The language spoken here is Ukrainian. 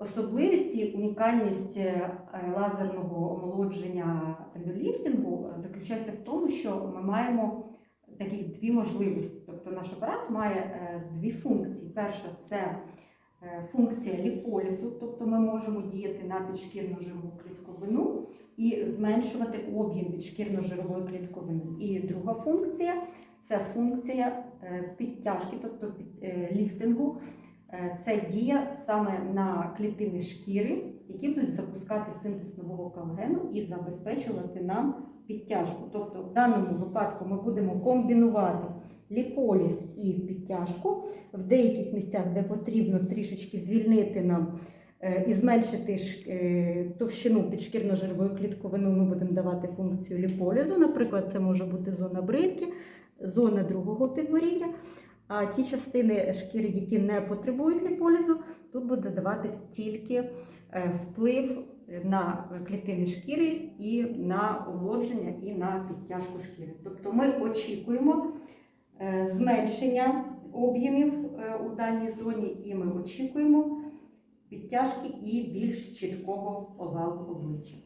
Особливість і унікальність е, лазерного омолодження ендоліфтингу заключається в тому, що ми маємо таких дві можливості. Тобто наш апарат має е, дві функції. Перша це е, функція ліполізу, тобто ми можемо діяти на підшкірну жирову клітковину і зменшувати об'єм підшкірно-жирової клітковини. І друга функція це функція е, підтяжки, тобто е, ліфтингу. Е, Це дія саме на клітини шкіри, які будуть запускати синтез нового колагену і забезпечувати нам підтяжку. Тобто, в даному випадку ми будемо комбінувати ліполіз і підтяжку в деяких місцях, де потрібно трішечки звільнити нам е, і зменшити е, товщину підшкірно-жирової клітковини, ми будемо давати функцію ліполізу. Наприклад, це може бути зона брильки, зона другого підборіддя. А ті частини шкіри, які не потребують ліполізу, тут буде даватись тільки е, вплив на клітини шкіри і на омолодження, і на підтяжку шкіри. Тобто ми очікуємо е, зменшення об'ємів е, у даній зоні, і ми очікуємо підтяжки і більш чіткого овалу обличчя.